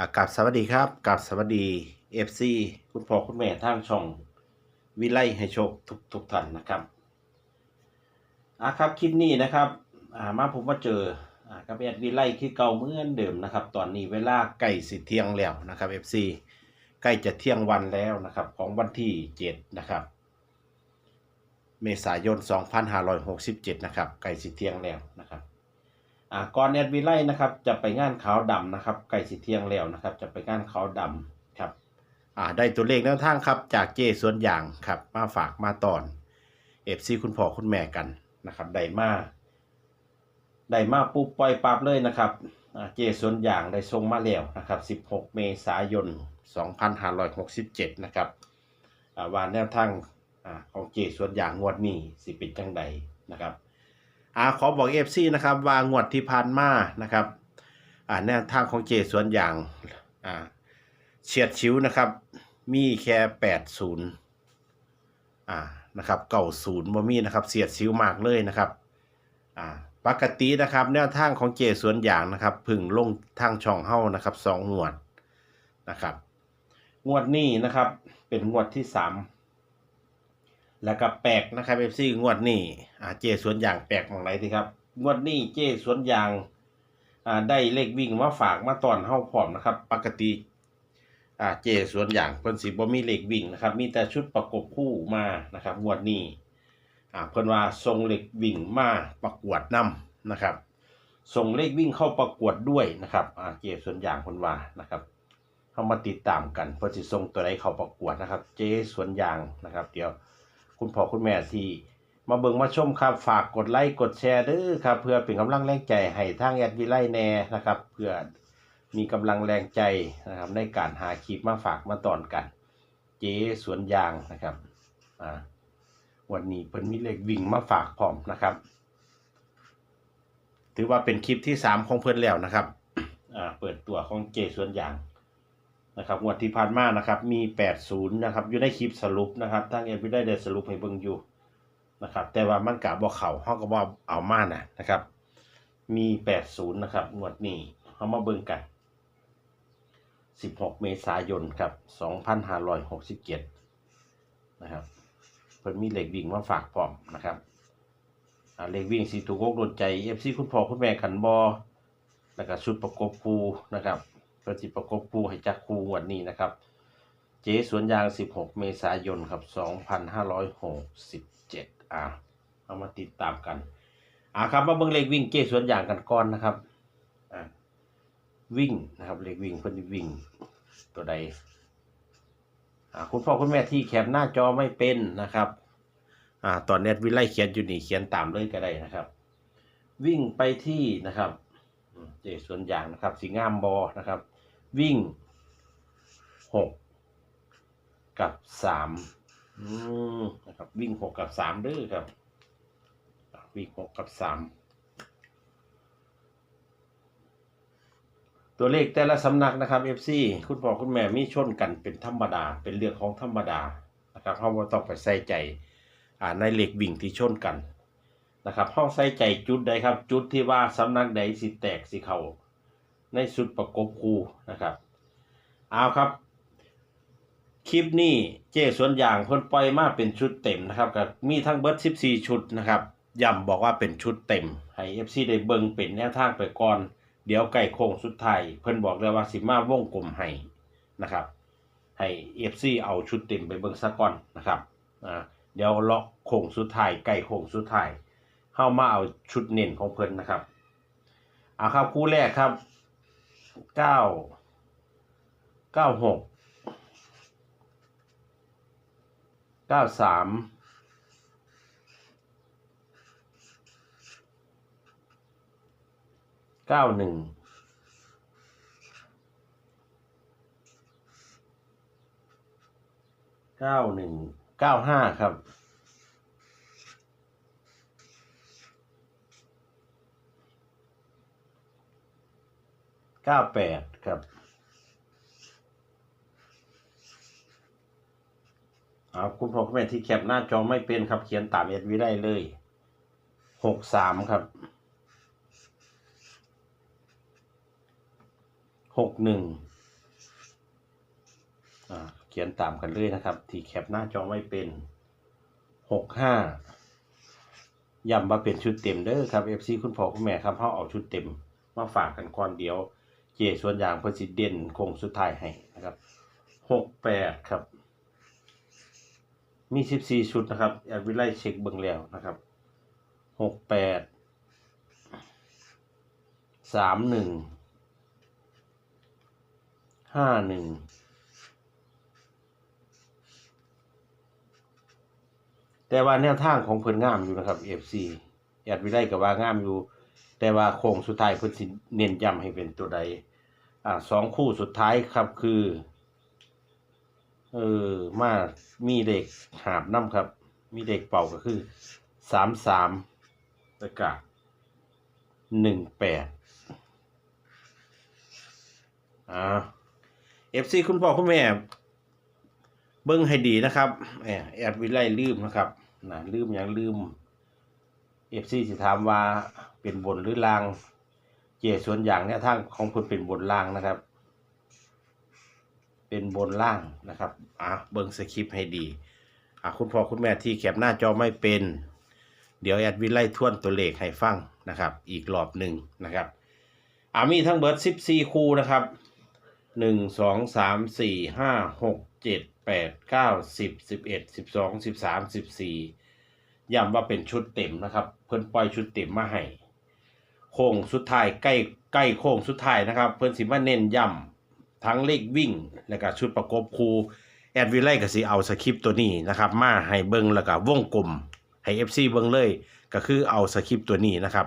อ่ากับสวัสดีครับกับสวัสดีเอฟซีคุณพ่อคุณแม่ทางช่อง วิไลให้โชคทุกทุกท่านนะครับอ่าครับคลิปนี้นะครับอ่ามาผมมาเจออ่ากับแอดวิไลคือเก่าเมื่อนเดิมนะครับ ตอนนี้เวลาใกล้สิเที่ยงแล้วนะครับเอฟซีใกล้จะเที่ยงวันแล้วนะครับ ของวันที่เจ็ดนะครับ เมษายน 2567 นะครับใกล้สิเที่ยงแล้วนะครับ อ่าก่อนแอดวิไลนะครับจะไปงานขาวดำนะครับใกล้สิเที่ยงแล้วนะครับ จะไปงานขาวดำครับอ่าได้ตัวเลขแนวทางครับจากเจส่วนอย่างครับมาฝากมาตอนเอฟซีคุณพ่อคุณแม่กันนะครับได้มาได้มาปุ๊บปล่อยปั๊บเลยนะครับอ่าเจส่วนอย่างได้ส่งมาแล้วนะครับ 16 เมษายน 2567 นะครับอ่าว่าแนวทางอ่าของเจส่วนอย่างงวดนี้สิเป็นจังใดนะครับ อาขอบอกเอฟซีนะครับว่างวดที่ผ่านมานะครับอ่าแนวทางของเจส่วนอย่างอ่าเฉียดชิวนะครับ มีแค่แปดศูนย์อ่านะครับเก่าศูนย์บ่มีนะครับเสียดชิวมากเลยนะครับอ่าปกตินะครับ แนวทางของเจส่วนอย่างนะครับ พึ่งลงทางช่องเฮ้านะครับสองงวดนะครับ งวดนี้นะครับเป็นงวดที่สาม แล้วก็แปลกนะครับเอฟซีงวดนี้อ่าเจสวนยางแปลกมองไรทีครับ งวดนี้เจสวนยางอ่าได้เลขวิ่งมาฝากมาตอนเฮาพร้อมนะครับ ปกติอ่าเจสวนยางเพิ่นสิบ่มีเลขวิ่งนะครับ มีแต่ชุดประกบคู่มานะครับ งวดนี้อ่าเพิ่นว่าส่งเลขวิ่งมาประกวดนํนะครับส่งเลขวิ่งเข้าประกวดด้วยนะครับอ่าเจส่วนอย่างเพิ่นว่านะครับเข้ามาติดตามกันเพื่อสิส่งตัวใดเข้าประกวดนะครับ เจส่วนอย่างนะครับ เดี๋ยว คุณพ่อคุณแม่ที่มาเบิ่งมาชมครับฝากกดไลค์กดแชร์ด้อครับ เพื่อเป็นกำลังแรงใจให้ทางแอดวิไลแน่นะครับ เพื่อมีกำลังแรงใจนะครับในการหาคลิปมาฝากมาตอนกัน เจ๊สวนยางนะครับอ่าวันนี้เพิ่นมีเลขวิ่งมาฝากพร้อมนะครับ ถือว่าเป็นคลิปที่สามของเพิ่นแล้วนะครับอ่าเปิดตัวของเจสวนยาง นะครับงวดที่ผ่านมานะครับมี 80 นะครับ อยู่ในคลิปสรุปนะครับทางเอ็นไม่ได้ได้สรุปให้เบิ่งอยู่นะครับ แต่ว่ามันกะบ่เข้าเฮาก็บ่เอามานะนะครับ มี 80 นะครับงวดนี้เฮามาเบิ่งกัน 16 เมษายนครับ 2567 นะครับเพิ่นมีเหลขวิ่งมาฝากพร้อมนะครับอ่าเลขวิ่งสิถูกอกโดนใจ FC คุณพ่อคุณแม่ขันบอแล้วก็ชุดประกบคู่นะครับ เพื่อที่ประกบคู่ให้จักคู่งวันนี้นะครับ เจ๊สวนยาง 16 เมษายนครับ2567อ่าเอามาติดตามกันอ่าครับมาเบิ่งเลขวิ่งเจ๊สวนยางกันก่อนนะครับอ่าวิ่งนะครับเลขวิ่งเพิ่นวิ่งตัวใดอ่าคุณพ่อคุณแม่ที่แคปหน้าจอไม่เป็นนะครับอ่าตอนเน็ตวิไลเขียนอยู่นี่เขียนตามเลยก็ได้นะครับ วิ่งไปที่นะครับเจสวนอย่างนะครับสีงามบอนะครับ วิ่งหกกับสามนะครับ วิ่งหกกับสามเด้อครับ วิ่งหกกับสามตัวเลขแต่ละสำนักนะครับ FC คุณพ่อคุณแม่มีชนกันเป็นธรรมดา เป็นเรื่องของธรรมดานะครับเพราะว่าต้องไปใส่ใจในเหล็กวิ่งที่ชนกันนะครับห้องใส่ใจจุดใดครับ จุดที่ว่าสำนักใดสิแตกสิเข่า ในสุดประกบคูนะครับเอาครับ คลิปนี้เจ้ส่วนอย่างเพิ่นปล่อยมาเป็นชุดเต็มนะครับกับมีทั้งเบิร์ด14 ชุดนะครับย้ำบอกว่าเป็นชุดเต็ม ให้ FC ได้เบิ่งเป็นแนวทางไปก่อน เดี๋ยวไก่โค้งสุดท้ายเพิ่นบอกเลยว่าสิมาวงกลมให้นะครับ ให้ FC เอาชุดเต็มไปเบิ่งซะก่อนนะครับอ่าเดี๋ยวเลาะโค้งสุดท้ายไก่โค้งสุดท้ายเข้ามาเอาชุดเน้นของเพิ่นนะครับเอาครับคู่แรกครับ เก้าเก้าหกเก้าสามเก้าหนึ่งเก้าหนึ่งเก้าห้าครับ เก้าแปดครับเอาคุณพ่อคุณแม่ที่แคปหน้าจอไม่เป็นครับเขียนตามเอ็ดวิได้เลยหกสามครับหกหนึ่งอ่าเขียนตามกันเลยนะครับ ที่แคปหน้าจอไว้เป็นหกห้าย้ำว่าเป็นชุดเต็มเด้อครับ FC คุณพ่อคุณแม่ครับเขาเอาชุดเต็มมาฝากกันก่อนเดียว จส่วนอย่างเพิ่นสิเด่นคงสุดท้ายให้นะครับหกแปดครับ มีสิบสี่ชุดนะครับแอดวิไลเช็คเบิ่งแล้วนะครับหกแปดสามหนึ่งห้าหนึ่งแต่ว่าแนวทางของเพิ่นงามอยู่นะครับ FC แอดวิไลก็ว่างามอยู่แต่ว่าโค้งสุดท้ายเพิ่นสิเน้นย้ำให้เป็นตัวใด อ่าสองคู่สุดท้ายครับคือ เออมามีเด็กหาบน้ำครับ มีเด็กเป่าก็คือสามสามแล้วก็หนึ่งแปดอ่าเอฟซีคุณพ่อคุณแม่เบิ้งให้ดีนะครับแอบแอดวิไลลืมนะครับนะลืมอย่างลืมเอฟซีสิถามว่าเป็นบนหรือลาง เจส่วนอย่างเนี่ยทางของเพิ่นเป็นบนล่างนะครับ เป็นบนล่างนะครับอะเบิ่งสคริปต์ให้ดีอะคุณพ่อคุณแม่ที่แคปหน้าจอไม่เป็น เดี๋ยวแอดวินไล่ทวนตัวเลขให้ฟังนะครับ อีกรอบหนึ่งนะครับอะมีทั้งเบิร์ด14คู่นะครับ1 2 3 4 5 6 7 8 9 10 11 12 13 14ย้ำว่าเป็นชุดเต็มนะครับ เพิ่นปล่อยชุดเต็มมาให้ โค้งสุดท้ายใกล้ใกล้โค้งสุดท้ายนะครับ เพิ่นสิมาเน้นย้ำทั้งเลขวิ่ง และก็ชุดประกบคูแอดวิไลก็สิเอาสคริปต์ตัวนี้นะครับมาให้เบิ่งแล้วก็วงกลมให้ FC เบิ่งเลย ก็คือเอาสคริปต์ตัวนี้นะครับ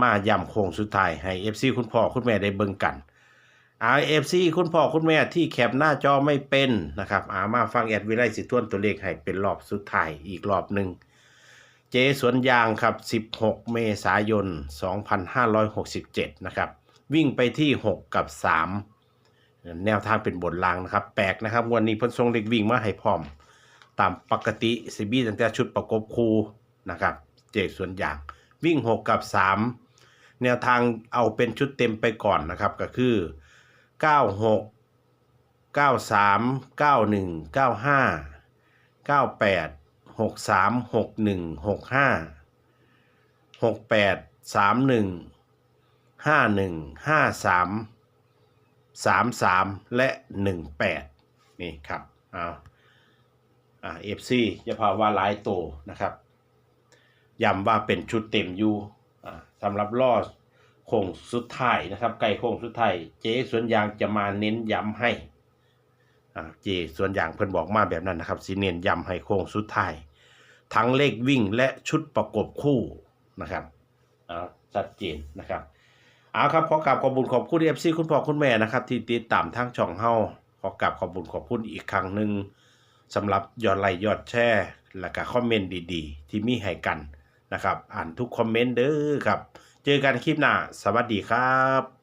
มาย้ำโค้งสุดท้ายให้ FC คุณพ่อคุณแม่ได้เบิ่งกันอาเอฟซีคุณพ่อคุณแม่ที่แคปหน้าจอไม่เป็นนะครับอามาฟังแอดวิไลสิทวนตัวเลขให้เป็นรอบสุดท้ายอีกรอบหนึ่ง จสวนยางครับ 16 เมษายน 2567 นะครับ วิ่งไปที่ 6 กับ 3 แนวทางเป็นบทลางนะครับ แปลกนะครับ วันนี้พิ่นทรงเล็กวิ่งมาให้พร้อม ตามปกติซีบีตั้งแต่ชุดประกบคูนะครับ เจสวนยาง วิ่ง 6 กับ 3 แนวทางเอาเป็นชุดเต็มไปก่อนนะครับ ก็คือ 96 93 91 95 98 หกสามหกหนึ่งหกห้าหกแปดสามหนึ่งห้าหนึ่งห้าสามสามสามและหนึ่งแปดนี่ครับเอาอ่าเอฟซีจะพาว่าหลายโตนะครับย้ำว่าเป็นชุดเต็มยูอ่าสำหรับล่อโค้งสุดท้ายนะครับ ไก่โค้งสุดท้ายเจ๊สวนยางจะมาเน้นย้ำให้ เจส่วนอย่างเพิ่นบอกมาแบบนั้นนะครับสิเน้นย้ำให้โค้งสุดท้าย ทั้งเลขวิ่งและชุดประกบคู่นะครับอ่าชัดเจนนะครับเอาครับขอกราบขอบคุญขอบคุณเอฟซีคุณพ่อคุณแม่นะครับ ที่ติดตามทางช่องเฮาขอกราบขอบคุญขอบคุณอีกครั้งหนึ่งสำหรับยอดไลค์ยอดแชร์และก็คอมเมนต์ดีๆ ที่มีให้กันนะครับ อ่านทุกคอมเมนต์เด้อครับ เจอกันคลิปหน้า สวัสดีครับ